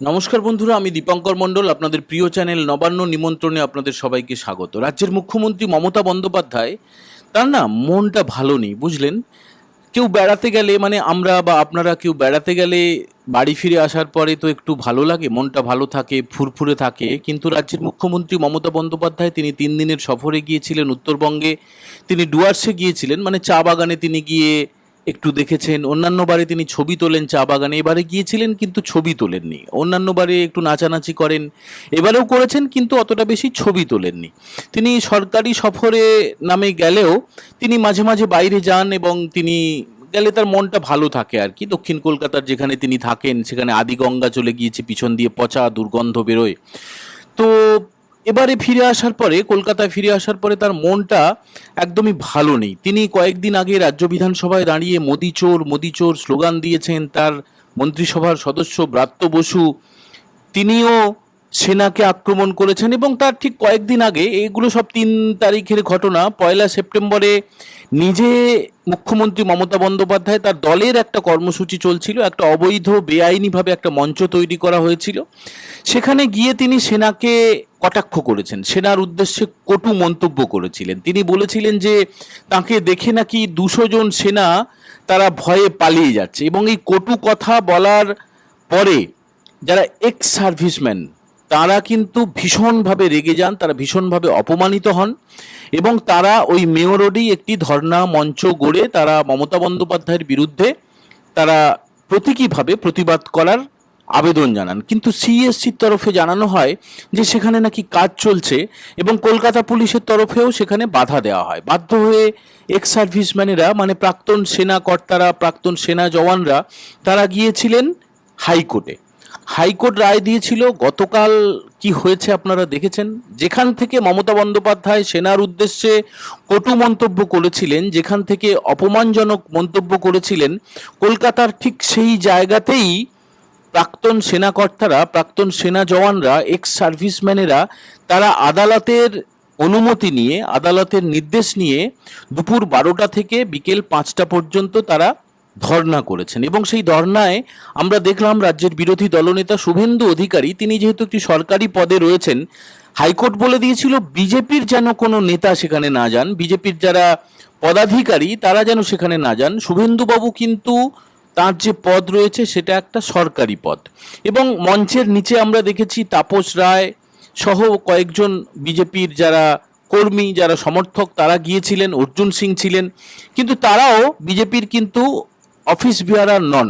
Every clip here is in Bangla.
নমস্কার বন্ধুরা, আমি দীপঙ্কর মণ্ডল, আপনাদের প্রিয় চ্যানেল নবান্ন নিমন্ত্রণে আপনাদের সবাইকে স্বাগত। রাজ্যের মুখ্যমন্ত্রী মমতা বন্দ্যোপাধ্যায়, তার না মনটা ভালো নেই, বুঝলেন? কেউ বেড়াতে গেলে মানে আমরা বা আপনারা কেউ বেড়াতে গেলে বাড়ি ফিরে আসার পরে তো একটু ভালো লাগে, মনটা ভালো থাকে, ফুরফুরে থাকে। কিন্তু রাজ্যের মুখ্যমন্ত্রী মমতা বন্দ্যোপাধ্যায়, তিনি তিন দিনের সফরে গিয়েছিলেন উত্তরবঙ্গে, তিনি ডুয়ার্সে গিয়েছিলেন মানে চা বাগানে তিনি গিয়ে একটু দেখেছেন, অন্যান্য বারে তিনি ছবি তোলেন চা বাগানে, এবারে গিয়েছিলেন কিন্তু ছবি তোলেননি। অন্যান্য বারে একটু নাচানাচি করেন, এবারেও করেছেন কিন্তু অতটা বেশি ছবি তোলেননি। তিনি সরকারি সফরে নামে গেলেও তিনি মাঝে মাঝে বাইরে যান এবং তিনি গেলে তার মনটা ভালো থাকে আর কি। দক্ষিণ কলকাতার যেখানে তিনি থাকেন, সেখানে আদিগঙ্গা চলে গিয়েছে, পিছন দিয়ে পচা দুর্গন্ধ বেরোয়। তো এবারে ফিরে আসার পরে, কলকাতায় ফিরে আসার পরে তার মনটা একদমই ভালো নেই। তিনি কয়েকদিন আগে রাজ্য বিধানসভায় দাঁড়িয়ে মোদি চোর মোদি চোর স্লোগান দিয়েছেন, তার মন্ত্রিসভার সদস্য ব্রাত্য বসু। তিনিও সেনাকে আক্রমণ করেছেন এবং তার ঠিক কয়েকদিন আগে, এগুলো সব তিন তারিখের ঘটনা, পয়লা সেপ্টেম্বরে নিজে মুখ্যমন্ত্রী মমতা বন্দ্যোপাধ্যায় তার দলের একটা কর্মসূচি চলছিল, একটা অবৈধ, বেআইনিভাবে একটা মঞ্চ তৈরি করা হয়েছিল। সেখানে গিয়ে তিনি সেনাকে কটাক্ষ করেছেন। সেনার উদ্দেশ্যে কটু মন্তব্য করেছিলেন। তিনি বলেছিলেন যে, তাকে দেখে নাকি দুশো জন সেনা তারা ভয়ে পালিয়ে যাচ্ছে। এবং এই কটু কথা বলার পরে যারা এক্স সার্ভিসম্যান তারা কিন্তু ভীষণভাবে রেগে যান, তারা ভীষণভাবে অপমানিত হন এবং তারা ওই মেয়র রোডেই একটি ধর্ণা মঞ্চ গড়ে তারা মমতা বন্দ্যোপাধ্যায়ের বিরুদ্ধে তারা প্রতীকীভাবে প্রতিবাদ করার আবেদন জানান। কিন্তু সিএসসির তরফে জানানো হয় যে সেখানে নাকি কাজ চলছে এবং কলকাতা পুলিশের তরফেও সেখানে বাধা দেওয়া হয়। বাধ্য হয়ে এক্স সার্ভিসম্যানেরা মানে প্রাক্তন সেনা কর্তারা, প্রাক্তন সেনা জওয়ানরা, তারা গিয়েছিলেন হাইকোর্টে। হাইকোর্ট রায় দিয়েছিল, গতকাল কি হয়েছে আপনারা দেখেছেন? যেখান থেকে মমতা বন্দ্যোপাধ্যায় সেনার উদ্দেশ্যে কটু মন্তব্য করেছিলেন, যেখান থেকে অপমানজনক মন্তব্য করেছিলেন, কলকাতার ঠিক সেই জায়গাতেই প্রাক্তন সেনাকর্তারা, প্রাক্তন সেনা জওয়ানরা এক্স সার্ভিসম্যানেরা তারা আদালতের অনুমতি নিয়ে, আদালতের নির্দেশ নিয়ে দুপুর বারোটা থেকে বিকেল পাঁচটা পর্যন্ত তারা ধর্ণা করেছেন। এবং সেই ধর্নায় আমরা দেখলাম রাজ্যের বিরোধী দলনেতা শুভেন্দু অধিকারী, তিনি যেহেতু একটি সরকারি পদে রয়েছেন, হাইকোর্ট বলে দিয়েছিল বিজেপির যেন কোনো নেতা সেখানে না যান, বিজেপির যারা পদাধিকারী তারা যেন সেখানে না যান। শুভেন্দুবাবু কিন্তু তার যে পদ রয়েছে সেটা একটা সরকারি পদ। এবং মঞ্চের নিচে আমরা দেখেছি তাপস রায় সহ কয়েকজন বিজেপির যারা কর্মী, যারা সমর্থক, তারা গিয়েছিলেন, অর্জুন সিং ছিলেন। কিন্তু তারাও বিজেপির কিন্তু অফিস বিহারার নন।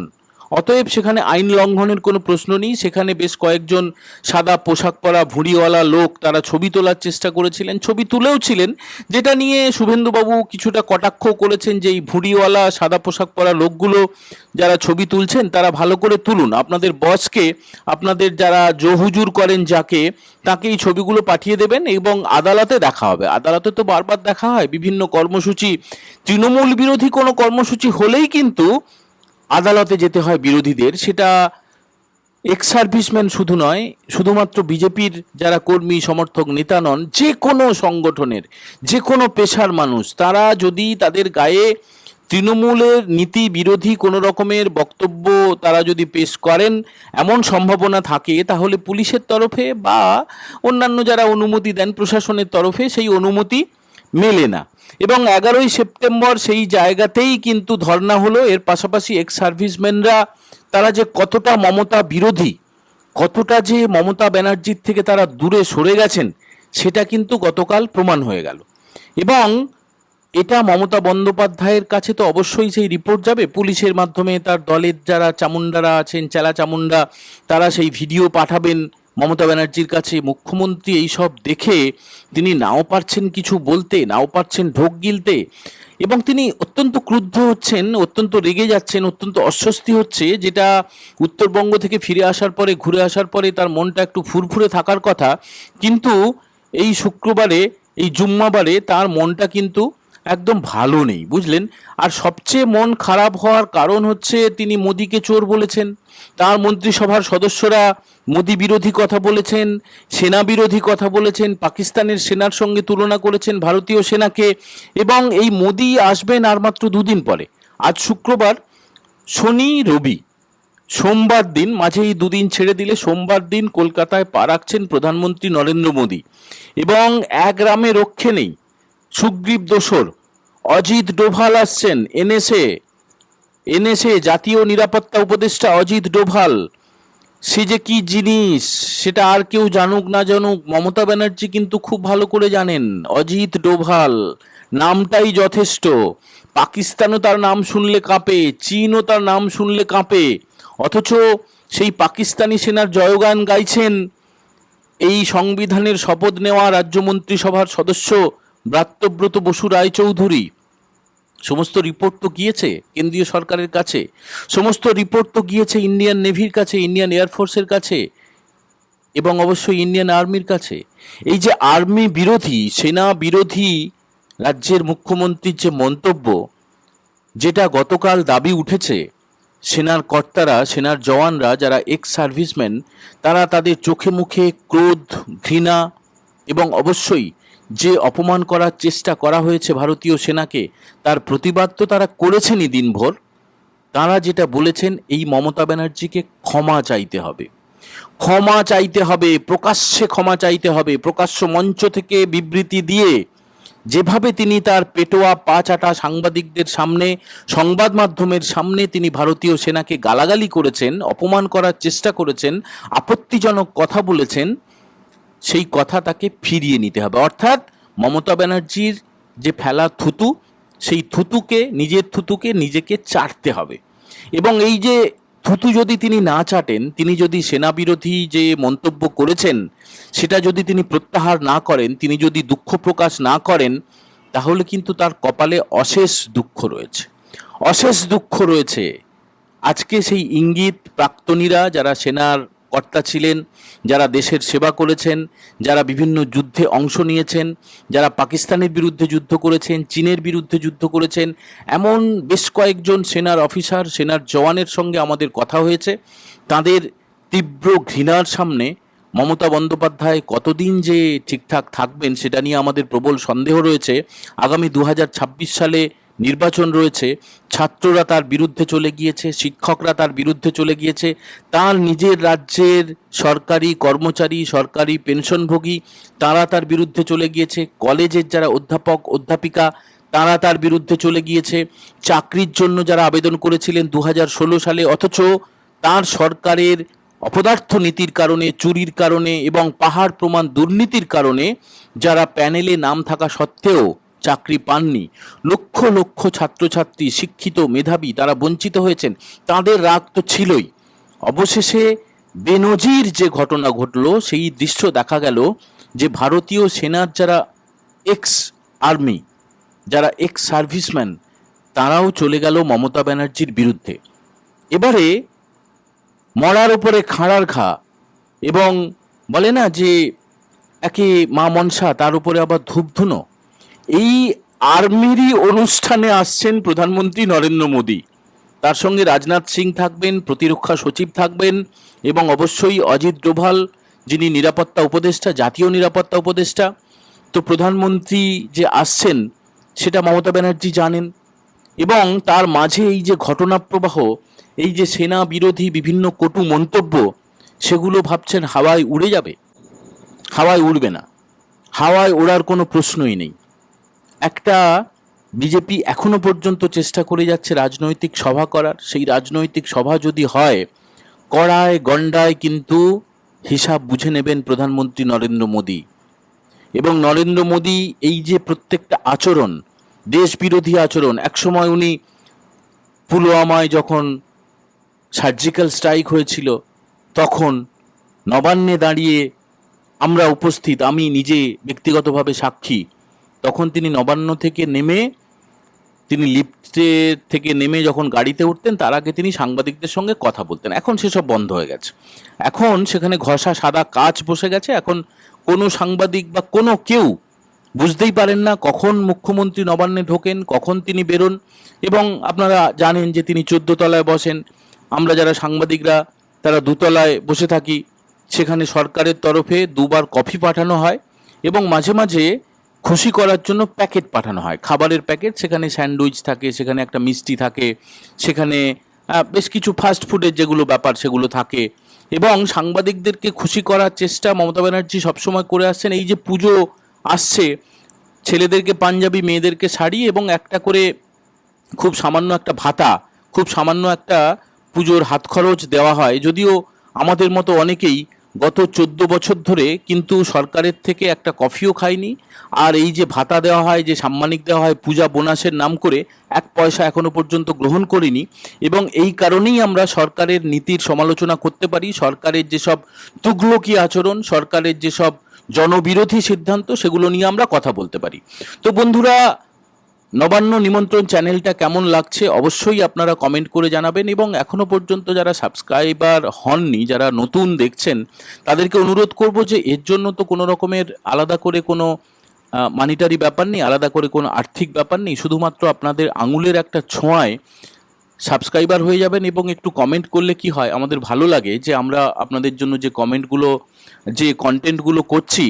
অতএব সেখানে আইন লঙ্ঘনের কোনো প্রশ্ন নেই। সেখানে বেশ কয়েকজন সাদা পোশাক পরা ভুঁড়িওয়ালা লোক তারা ছবি তোলার চেষ্টা করেছিলেন, ছবি তুলেও ছিলেন যেটা নিয়ে শুভেন্দুবাবু কিছুটা কটাক্ষ করেছেন যে এই ভুঁড়িওয়ালা, সাদা পোশাক পরা লোকগুলো যারা ছবি তুলছেন, তারা ভালো করে তুলুন। আপনাদের বসকে, আপনাদের যারা জহুজুর করেন যাকে তাকে এই ছবিগুলো পাঠিয়ে দেবেন এবং আদালতে দেখা হবে। আদালতে তো বারবার দেখা হয়, বিভিন্ন কর্মসূচি, তৃণমূল বিরোধী কোনো কর্মসূচি হলেই কিন্তু আদালতে যেতে হয় বিরোধীদের, সেটা এক্স সার্ভিসম্যান শুধু নয়, শুধুমাত্র বিজেপির যারা কর্মী, সমর্থক, নেতা নন যে কোনো সংগঠনের যে কোনো পেশার মানুষ, তারা যদি তাদের গায়ে তৃণমূলের নীতি বিরোধী কোনো রকমের বক্তব্য তারা যদি পেশ করেন, এমন সম্ভাবনা থাকে, তাহলে পুলিশের তরফে বা অন্যান্য যারা অনুমতি দেন প্রশাসনের তরফে, সেই অনুমতি মেলে না। এবং এগারোই সেপ্টেম্বর সেই জায়গাতেই কিন্তু ধর্না হলো। এর পাশাপাশি এক্স সার্ভিসম্যানরা তারা যে কতটা মমতা বিরোধী, কতটা যে মমতা ব্যানার্জির থেকে তারা দূরে সরে গেছেন, সেটা কিন্তু গতকাল প্রমাণ হয়ে গেল। এবং এটা মমতা বন্দ্যোপাধ্যায়ের কাছে তো অবশ্যই সেই রিপোর্ট যাবে। পুলিশের মাধ্যমে তার দলের যারা চামুন্ডারা আছেন, চেলা চামুন্ডা, তারা সেই ভিডিও পাঠাবেন। মমতা ব্যানার্জির কাছে মুখ্যমন্ত্রী এইসব দেখে তিনি নাও পারছেন কিছু বলতে, নাও পারছেন ঢোক গিলতে এবং তিনি অত্যন্ত ক্রুদ্ধ হচ্ছেন, অত্যন্ত রেগে যাচ্ছেন, অত্যন্ত অস্বস্তি হচ্ছে যেটা উত্তরবঙ্গ থেকে ফিরে আসার পরে, ঘুরে আসার পরে তার মনটা একটু ফুরফুরে থাকার কথা। কিন্তু এই শুক্রবারে, এই জুম্মাবারে তার মনটা কিন্তু একদম ভালো নেই, বুঝলেন? আর সবচেয়ে মন খারাপ হওয়ার কারণ হচ্ছে তিনি মোদিকে চোর বলেছেন। তার মন্ত্রিসভার সদস্যরা মোদি বিরোধী কথা বলেছেন, সেনা বিরোধী কথা বলেছেন, পাকিস্তানের সেনার সঙ্গে তুলনা করেছেন ভারতীয় সেনাকে, এবং এই মোদি আসবেন আর মাত্র দুদিন পরে। আজ শুক্রবার শনি, রবি, সোমবার দিন, মাঝে এই দুদিন ছেড়ে দিলে সোমবার দিন কলকাতায় পা রাখছেন প্রধানমন্ত্রী নরেন্দ্র মোদী। এবং এক গ্রামে রক্ষে নেই, সুগ্রীব দোসর অজিত ডোভাল আসছেন, এনএসএ। এনএসএ জাতীয় নিরাপত্তা উপদেষ্টা অজিত ডোভাল। সে যে কি জিনিস, সেটা আর কেউ জানুক না জানুক, মমতা ব্যানার্জি কিন্তু খুব ভালো করে জানেন, অজিত ডোভাল। নামটাই যথেষ্ট। পাকিস্তানও তার নাম শুনলে কাঁপে, চীনও তার নাম শুনলে কাঁপে। অথচ সেই পাকিস্তানি সেনার জয়গান গাইছেন, এই সংবিধানের শপথ নেওয়া রাজ্য মন্ত্রিসভার সদস্য ব্রাত্যব্রত বসু রায়চৌধুরী। সমস্ত রিপোর্ট তো গিয়েছে কেন্দ্রীয় সরকারের কাছে। সমস্ত রিপোর্ট তো গিয়েছে ইন্ডিয়ান নেভির কাছে ইন্ডিয়ান এয়ারফোর্সের কাছে এবং অবশ্যই ইন্ডিয়ান আর্মির কাছে। এই যে আর্মি বিরোধী, সেনা বিরোধী রাজ্যের মুখ্যমন্ত্রীর যে মন্তব্য, যেটা গতকাল দাবি উঠেছে, সেনার কর্তারা, সেনার জওয়ানরা যারা এক্স সার্ভিসম্যান তারা তাদের চোখে মুখে ক্রোধ, ঘৃণা এবং অবশ্যই যে অপমান করার চেষ্টা করা হয়েছে ভারতীয় সেনাকে, তার প্রতিবাদ তো তারা করেছেনই দিনভর। তারা যেটা বলেছেন, এই মমতা ব্যানার্জিকে ক্ষমা চাইতে হবে। ক্ষমা চাইতে হবে, প্রকাশ্যে ক্ষমা চাইতে হবে, প্রকাশ্য মঞ্চ থেকে বিবৃতি দিয়ে যেভাবে তিনি তার পেটোয়া পা চাটা সাংবাদিকদের সামনে, সংবাদ মাধ্যমের সামনে তিনি ভারতীয় সেনাকে গালাগালি করেছেন, অপমান করার চেষ্টা করেছেন, আপত্তিজনক কথা বলেছেন সেই কথা তাকে ফিরিয়ে নিতে হবে। অর্থাৎ মমতা ব্যানার্জির যে ফেলা থুতু, সেই থুতুকে, নিজের থুতুকে নিজেকে চাটতে হবে। এবং এই যে থুতু যদি তিনি না চাটেন, তিনি যদি সেনা বিরোধী যে মন্তব্য করেছেন, সেটা যদি তিনি প্রত্যাহার না করেন, তিনি যদি দুঃখ প্রকাশ না করেন, তাহলে কিন্তু তার কপালে অশেষ দুঃখ রয়েছে। অশেষ দুঃখ রয়েছে। আজকে সেই ইঙ্গিত প্রাক্তনীরা, যারা সেনার কর্তা ছিলেন, যারা দেশের সেবা করেছেন, যারা বিভিন্ন যুদ্ধে অংশ নিয়েছেন, যারা পাকিস্তানের বিরুদ্ধে যুদ্ধ করেছেন, চীনের বিরুদ্ধে যুদ্ধ করেছেন, এমন বেশ কয়েকজন সেনার অফিসার, সেনার জওয়ানের সঙ্গে আমাদের কথা হয়েছে। তাদের তীব্র ঘৃণার সামনে মমতা বন্দ্যোপাধ্যায় কতদিন যে ঠিকঠাক থাকবেন, সেটা নিয়ে আমাদের প্রবল সন্দেহ রয়েছে। আগামী দু হাজার ছাব্বিশ সালে নির্বাচন রয়েছে, ছাত্ররা তার বিরুদ্ধে চলে গিয়েছে, শিক্ষকরা তার বিরুদ্ধে চলে গিয়েছে, তার নিজের রাজ্যের সরকারি কর্মচারী, সরকারি পেনশনভোগী, তারা তার বিরুদ্ধে চলে গিয়েছে, কলেজের যারা অধ্যাপক, অধ্যাপিকা, তারা তার বিরুদ্ধে চলে গিয়েছে, চাকরির জন্য যারা আবেদন করেছিলেন দু হাজার ষোলো সালে, অথচ তার সরকারের অপদার্থ নীতির কারণে, চুরির কারণে এবং পাহাড় প্রমাণ দুর্নীতির কারণে যারা প্যানেলে নাম থাকা সত্ত্বেও চাকরি পাননি। লক্ষ লক্ষ ছাত্রছাত্রী, শিক্ষিত মেধাবী তারা বঞ্চিত হয়েছেন। তাদের রাগ তো ছিলই। অবশেষে বেনজির যে ঘটনা ঘটলো, সেই দৃশ্য দেখা গেল যে ভারতীয় সেনার যারা এক্স আর্মি যারা এক্স সার্ভিসম্যান তারাও চলে গেল মমতা ব্যানার্জির বিরুদ্ধে। এবারে মরার উপরে খাঁড়ার ঘা এবং বলে না যে একে মা মনসা, তার উপরে আবার ধূপধুনো। এই আর্মিরই অনুষ্ঠানে আসছেন প্রধানমন্ত্রী নরেন্দ্র মোদী। তার সঙ্গে রাজনাথ সিং থাকবেন, প্রতিরক্ষা সচিব থাকবেন এবং অবশ্যই অজিত ডোভাল, যিনি নিরাপত্তা উপদেষ্টা, জাতীয় নিরাপত্তা উপদেষ্টা। তো প্রধানমন্ত্রী যে আসছেন, সেটা মমতা ব্যানার্জি জানেন এবং তার মাঝে এই যে ঘটনা প্রবাহ এই যে সেনা বিরোধী বিভিন্ন কটু মন্তব্য, সেগুলো ভাবছেন হাওয়ায় উড়ে যাবে। হাওয়ায় উড়বে না। হাওয়ায় ওড়ার কোনো প্রশ্নই নেই। একটা বিজেপি এখনও পর্যন্ত চেষ্টা করে যাচ্ছে রাজনৈতিক সভা করার। সেই রাজনৈতিক সভা যদি হয়, কড়ায় গন্ডায় কিন্তু হিসাব বুঝে নেবেন প্রধানমন্ত্রী নরেন্দ্র মোদী। এবং নরেন্দ্র মোদী এই যে প্রত্যেকটা আচরণ দেশ বিরোধী আচরণ, একসময় উনি পুলওয়ামায় যখন সার্জিক্যাল স্ট্রাইক হয়েছিল, তখন নবান্নে দাঁড়িয়ে আমরা উপস্থিত, আমি নিজে ব্যক্তিগতভাবে সাক্ষী। তখন তিনি নবান্ন থেকে নেমে, তিনি লিফটে থেকে নেমে যখন গাড়িতে উঠতেন, তার আগে তিনি সাংবাদিকদের সঙ্গে কথা বলতেন। এখন সেসব বন্ধ হয়ে গেছে। এখন সেখানে ঘষা, সাদা কাচ বসে গেছে। এখন কোনো সাংবাদিক বা কোনো কেউ বুঝতেই পারেন না কখন মুখ্যমন্ত্রী নবান্নে ঢোকেন, কখন তিনি বেরোন। এবং আপনারা জানেন যে তিনি চোদ্দ তলায় বসেন। আমরা যারা সাংবাদিকরা, তারা দুতলায় বসে থাকি। সেখানে সরকারের তরফে দুবার কফি পাঠানো হয়। এবং মাঝে মাঝে খুশি করার জন্য প্যাকেট পাঠানো হয়। খাবারের প্যাকেট, সেখানে স্যান্ডউইচ থাকে, সেখানে একটা মিষ্টি থাকে, সেখানে বেশ কিছু ফাস্ট ফুডের যেগুলো ব্যাপার সেগুলো থাকে। এবং সাংবাদিকদেরকে খুশি করার চেষ্টা মমতা ব্যানার্জি সবসময় করে আসছেন। এই যে পুজো আসছে, ছেলেদেরকে পাঞ্জাবি, মেয়েদেরকে শাড়ি এবং একটা করে খুব সামান্য একটা ভাতা, খুব সামান্য একটা পুজোর হাত খরচ দেওয়া হয়। যদিও আমাদের মতো অনেকেই গত চোদ্দ বছর ধরে কিন্তু সরকারের থেকে একটা কফিও খায়নি আর এই যে ভাতা দেওয়া হয়, যে সাম্মানিক দেওয়া হয়, পূজা বোনাসের নাম করে এক পয়সা এখনও পর্যন্ত গ্রহণ করিনি এবং এই কারণেই আমরা সরকারের নীতির সমালোচনা করতে পারি। সরকারের যেসব তুগলকি আচরণ, সরকারের যেসব জনবিরোধী সিদ্ধান্ত, সেগুলো নিয়ে আমরা কথা বলতে পারি। তো বন্ধুরা নবান্ন নিমন্ত্রণ চ্যানেলটা কেমন লাগছে অবশ্যই আপনারা কমেন্ট করে জানাবেন এবং এখনও পর্যন্ত যারা সাবস্ক্রাইবার হননি, যারা নতুন দেখছেন, তাদেরকে অনুরোধ করব যে এর জন্য তো কোনো রকমের আলাদা করে কোনো মানিটারি ব্যাপার নেই, আলাদা করে কোনো আর্থিক ব্যাপার নেই, শুধুমাত্র আপনাদের আঙুলের একটা ছোঁয়ায় সাবস্ক্রাইবার হয়ে যাবেন এবং একটু কমেন্ট করলে কি হয়, আমাদের ভালো লাগে যে আমরা আপনাদের জন্য যে কমেন্টগুলো যে কন্টেন্টগুলো করছি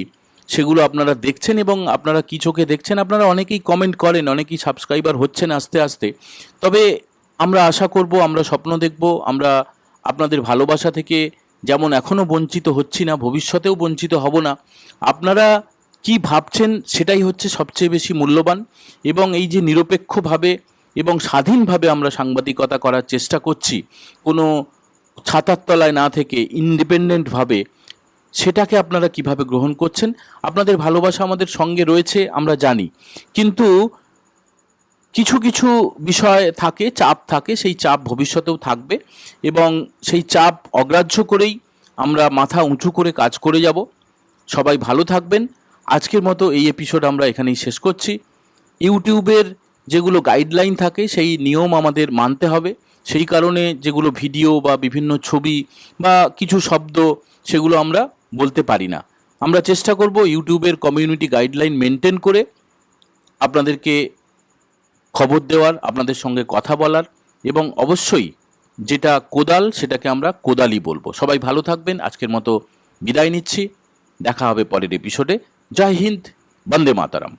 সেগুলো আপনারা দেখছেন এবং আপনারা কি চোখে দেখছেন, আপনারা অনেকেই কমেন্ট করেন, অনেকেই সাবস্ক্রাইবার হচ্ছেন আস্তে আস্তে। তবে আমরা আশা করব, আমরা স্বপ্ন দেখব, আমরা আপনাদের ভালোবাসা থেকে যেমন এখনও বঞ্চিত হচ্ছি না, ভবিষ্যতেও বঞ্চিত হব না। আপনারা কি ভাবছেন সেটাই হচ্ছে সবচেয়ে বেশি মূল্যবান এবং এই যে নিরপেক্ষভাবে এবং স্বাধীনভাবে আমরা সাংবাদিকতা করার চেষ্টা করছি, কোনো ছাতার তলায় না থেকে ইন্ডিপেন্ডেন্টভাবে সেটাকে আপনারা কীভাবে গ্রহণ করছেন? আপনাদের ভালোবাসা আমাদের সঙ্গে রয়েছে, আমরা জানি। কিন্তু কিছু কিছু বিষয় থাকে, চাপ থাকে, সেই চাপ ভবিষ্যতেও থাকবে এবং সেই চাপ অগ্রাহ্য করেই আমরা মাথা উঁচু করে কাজ করে যাব। সবাই ভালো থাকবেন। আজকের মতো এই এপিসোড আমরা এখানেই শেষ করছি। ইউটিউবের যেগুলো গাইডলাইন থাকে, সেই নিয়ম আমাদের মানতে হবে। সেই কারণে যেগুলো ভিডিও বা বিভিন্ন ছবি বা কিছু শব্দ, সেগুলো আমরা বলতে পারি না। আমরা চেষ্টা করব ইউটিউবের কমিউনিটি গাইডলাইন মেনটেন করে আপনাদেরকে খবর দেওয়ার, আপনাদের সঙ্গে কথা বলার এবং অবশ্যই যেটা কোদাল সেটাকে আমরা কোদালই বলব। সবাই ভালো থাকবেন। আজকের মতো বিদায় নিচ্ছি। দেখা হবে পরের এপিসোডে জয় হিন্দ। বন্দে মাতারাম।